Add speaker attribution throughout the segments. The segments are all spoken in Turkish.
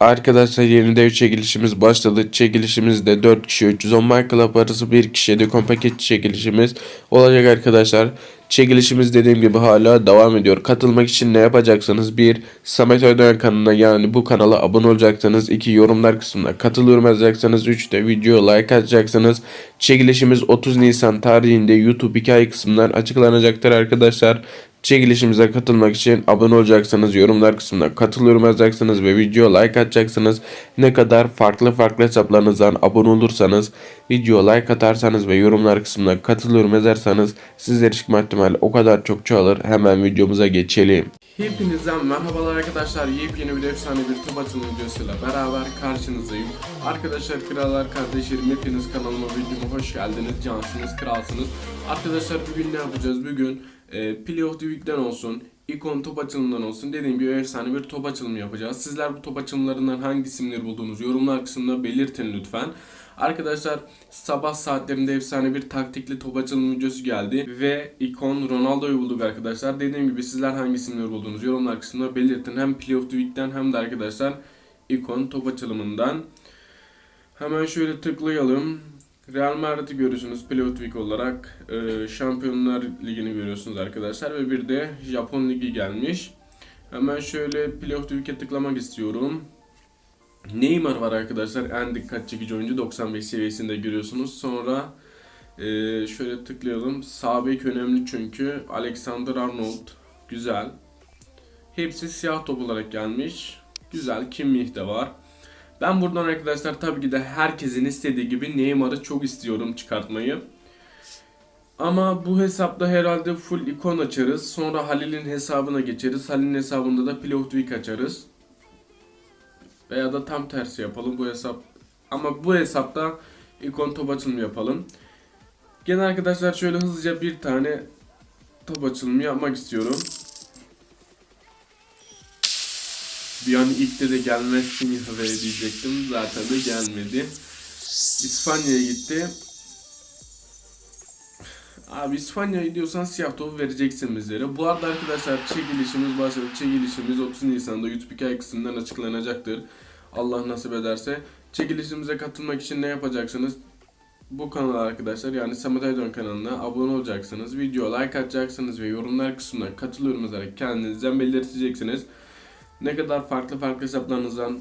Speaker 1: Arkadaşlar yeni dev çekilişimiz başladı. Çekilişimizde 4 kişi 310 My Club arası 1 kişiye de paket çekilişimiz olacak arkadaşlar. Çekilişimiz dediğim gibi hala devam ediyor. Katılmak için ne yapacaksınız? 1. Samet Öden kanalına yani bu kanala abone olacaksınız. 2. Yorumlar kısmına katılıyorum yazacaksınız. 3. de video like atacaksınız. Çekilişimiz 30 Nisan tarihinde YouTube hikaye kısmından açıklanacaktır arkadaşlar. Çekilişimize katılmak için abone olacaksınız, yorumlar kısmına katılıyorum yazacaksınız ve video like atacaksınız. Ne kadar farklı farklı hesaplarınızdan abone olursanız, video like atarsanız ve yorumlar kısmına katılıyorum yazarsanız sizler çıkma ihtimali o kadar çok çoğalır. Hemen videomuza geçelim. Hepinizden merhabalar arkadaşlar. Yepyeni bir efsane bir top atımı videosuyla beraber karşınızdayım. Arkadaşlar krallar kardeşlerim hepiniz kanalıma videoma hoş geldiniz. Cansınız, kralsınız. Arkadaşlar bugün ne yapacağız? Bugün e, Play of olsun, ikon top açılımından olsun dediğim gibi efsane bir top açılımı yapacağız. Sizler bu top açılımlarından hangi isimleri bulduğunuz yorumlar kısmında belirtin lütfen. Arkadaşlar sabah saatlerinde efsane bir taktikli top açılımı videosu geldi ve ikon Ronaldo'yu bulduk arkadaşlar. Dediğim gibi sizler hangi isimleri bulduğunuz yorumlar kısmında belirtin. Hem Play of hem de arkadaşlar ikon top açılımından. Hemen şöyle tıklayalım. Real Madrid'i görüyorsunuz Play of the Week olarak. Ee, Şampiyonlar Ligi'ni görüyorsunuz arkadaşlar. Ve bir de Japon Ligi gelmiş. Hemen şöyle Play of the Week'e tıklamak istiyorum. Neymar var arkadaşlar. En dikkat çekici oyuncu 95 seviyesinde görüyorsunuz. Sonra e, şöyle tıklayalım. Sağ önemli çünkü. Alexander Arnold. Güzel. Hepsi siyah top olarak gelmiş. Güzel. Kimmich de var. Ben buradan arkadaşlar tabii ki de herkesin istediği gibi Neymar'ı çok istiyorum çıkartmayı. Ama bu hesapta herhalde full ikon açarız. Sonra Halil'in hesabına geçeriz. Halil'in hesabında da Play of the Week açarız. Veya da tam tersi yapalım bu hesap. Ama bu hesapta ikon top açılımı yapalım. Gene arkadaşlar şöyle hızlıca bir tane top açılımı yapmak istiyorum. Bir an ilk de, gelmezsin ya be diyecektim. Zaten de gelmedi. İspanya'ya gitti. Abi İspanya'ya diyorsan siyah topu vereceksin bizlere. Bu arada arkadaşlar çekilişimiz başladı. Çekilişimiz 30 Nisan'da YouTube hikaye kısmından açıklanacaktır. Allah nasip ederse. Çekilişimize katılmak için ne yapacaksınız? Bu kanala arkadaşlar yani Samet Aydın kanalına abone olacaksınız. Video like atacaksınız ve yorumlar kısmına katılıyorum yazarak kendinizden belirteceksiniz. Ne kadar farklı farklı hesaplarınızdan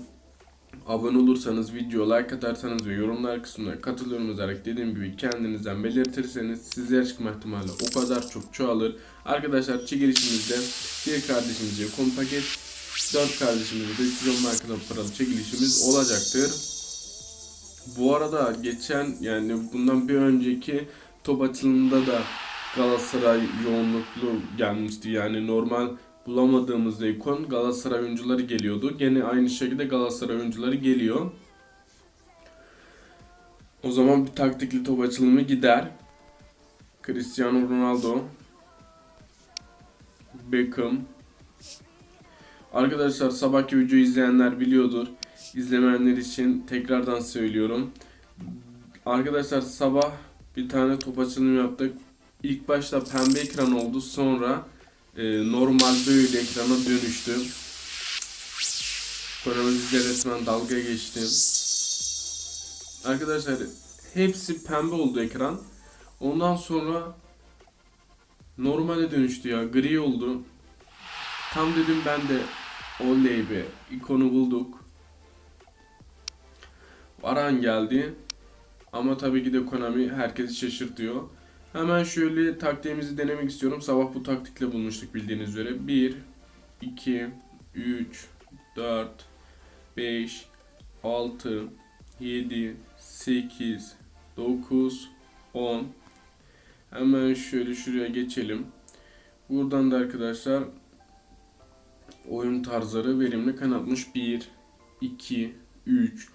Speaker 1: abone olursanız, video like atarsanız ve yorumlar kısmına katılıyorum yazarak dediğim gibi kendinizden belirtirseniz sizler çıkma ihtimali o kadar çok çoğalır. Arkadaşlar çekilişimizde bir kardeşimize konu paket, dört kardeşimize de 310 markadan paralı çekilişimiz olacaktır. Bu arada geçen yani bundan bir önceki top açılımında da Galatasaray yoğunluklu gelmişti. Yani normal bulamadığımızda ikon Galatasaray oyuncuları geliyordu. Gene aynı şekilde Galatasaray oyuncuları geliyor. O zaman bir taktikli top açılımı gider. Cristiano Ronaldo. Beckham. Arkadaşlar sabahki videoyu izleyenler biliyordur. İzlemeyenler için tekrardan söylüyorum. Arkadaşlar sabah bir tane top açılımı yaptık. İlk başta pembe ekran oldu. Sonra e, normal böyle ekrana dönüştü. Konumuzda resmen dalga geçti. Arkadaşlar hepsi pembe oldu ekran. Ondan sonra normale dönüştü ya gri oldu. Tam dedim ben de oley be ikonu bulduk. Varan geldi. Ama tabii ki de Konami herkesi şaşırtıyor. Hemen şöyle taktiğimizi denemek istiyorum. Sabah bu taktikle bulmuştuk bildiğiniz üzere. 1, 2, 3, 4, 5, 6, 7, 8, 9, 10. Hemen şöyle şuraya geçelim. Buradan da arkadaşlar oyun tarzları verimli kanatmış. 1, 2, 3,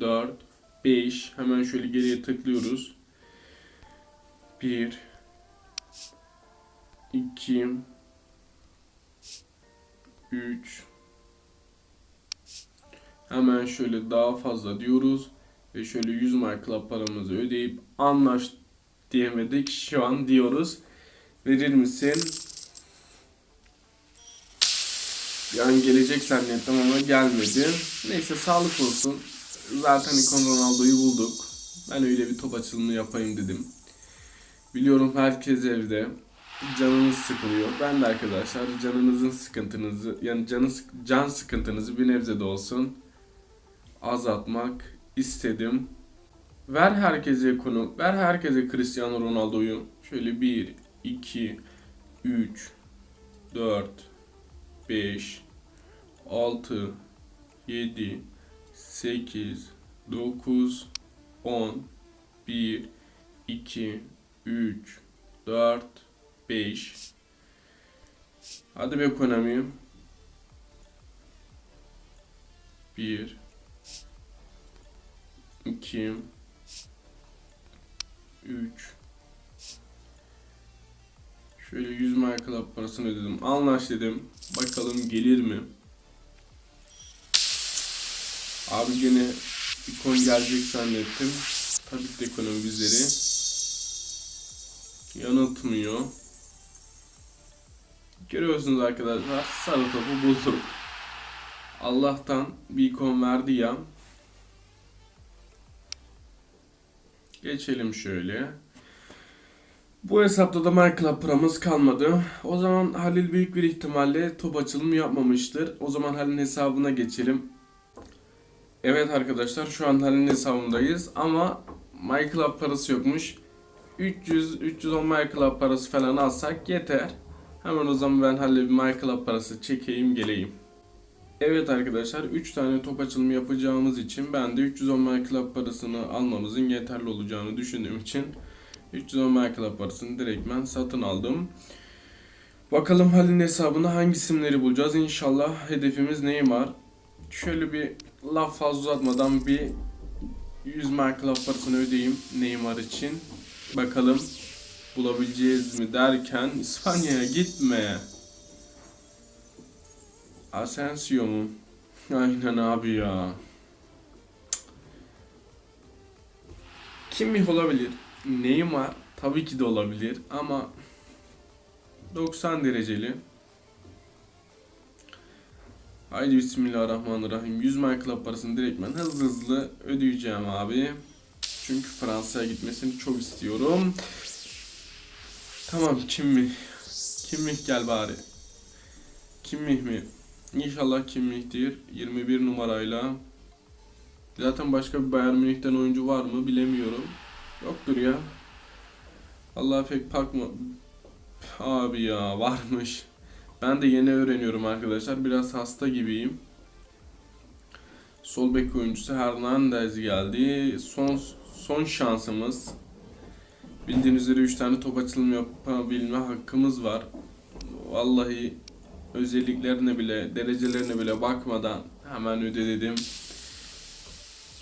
Speaker 1: 4, 5. Hemen şöyle geriye tıklıyoruz. 1 2 3 Hemen şöyle daha fazla diyoruz ve şöyle 100 My Club paramızı ödeyip anlaş diyemedik. Şu an diyoruz. Verir misin? Yani gelecek zannettim ama gelmedi. Neyse sağlık olsun. Zaten ikon Ronaldo'yu bulduk. Ben öyle bir top açılımı yapayım dedim. Biliyorum herkes evde. Canınız sıkılıyor. Ben de arkadaşlar canınızın sıkıntınızı yani canı, sık- can sıkıntınızı bir nebze de olsun azaltmak istedim. Ver herkese konu, ver herkese Cristiano Ronaldo'yu. Şöyle 1, 2, 3, 4, 5, 6, 7, 8, 9, 10, 1, 2, 3, 4, 5. Hadi be Konami. 1, 2, 3, Şöyle 100 My Club parasını ödedim. Anlaş dedim. Bakalım gelir mi? Abi gene ikon gelecek zannettim. Tabii ki ekonomi bizleri yanıltmıyor. Görüyorsunuz arkadaşlar sarı topu bulduk. Allah'tan ikon verdi ya. Geçelim şöyle. Bu hesapta da MyClub paramız kalmadı. O zaman Halil büyük bir ihtimalle top açılımı yapmamıştır. O zaman Halil'in hesabına geçelim. Evet arkadaşlar şu an Halil'in hesabındayız ama MyClub parası yokmuş. 300 310 MyClub parası falan alsak yeter. Hemen o zaman ben Halil'e bir MyClub parası çekeyim geleyim. Evet arkadaşlar 3 tane top açılımı yapacağımız için ben de 310 MyClub parasını almamızın yeterli olacağını düşündüğüm için 310 MyClub parasını direktmen satın aldım. Bakalım Halil'in hesabına hangi isimleri bulacağız. İnşallah hedefimiz Neymar. Şöyle bir laf fazla uzatmadan bir 100 MyClub parasını ödeyeyim Neymar için. Bakalım bulabileceğiz mi derken İspanya'ya gitme. Asensio mu? Aynen abi ya. Kim olabilir? Neymar tabii ki de olabilir ama 90 dereceli. Haydi bismillahirrahmanirrahim. 100 My Club parasını direktmen hızlı hızlı ödeyeceğim abi. Çünkü Fransa'ya gitmesini çok istiyorum. Tamam Kimmih. Kimmih gel bari. Kimmih mi? İnşallah Kimmih'tir. 21 numarayla. Zaten başka bir Bayern Münih'ten oyuncu var mı bilemiyorum. Yoktur ya. Allah pek bakma. Abi ya varmış. Ben de yeni öğreniyorum arkadaşlar. Biraz hasta gibiyim. Sol bek oyuncusu Hernandez geldi. Son son şansımız. Bildiğiniz üzere 3 tane top açılımı yapabilme hakkımız var. Vallahi özelliklerine bile, derecelerine bile bakmadan hemen ödedim.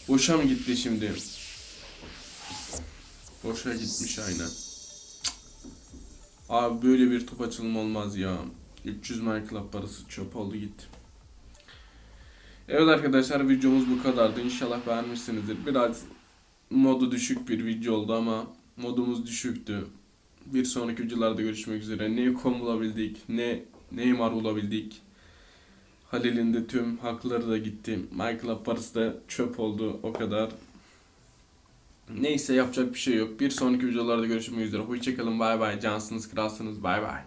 Speaker 1: Boşa mı gitti şimdi? Boşa gitmiş aynen. Abi böyle bir top açılımı olmaz ya. 300 My Club parası çöp oldu gitti. Evet arkadaşlar videomuz bu kadardı. İnşallah beğenmişsinizdir. Biraz modu düşük bir video oldu ama modumuz düşüktü. Bir sonraki videolarda görüşmek üzere. Ne kom bulabildik, ne Neymar bulabildik. Halil'in de tüm hakları da gitti. Club parası da çöp oldu o kadar. Neyse yapacak bir şey yok. Bir sonraki videolarda görüşmek üzere. Hoşçakalın bay bay. Cansınız kralsınız bay bay.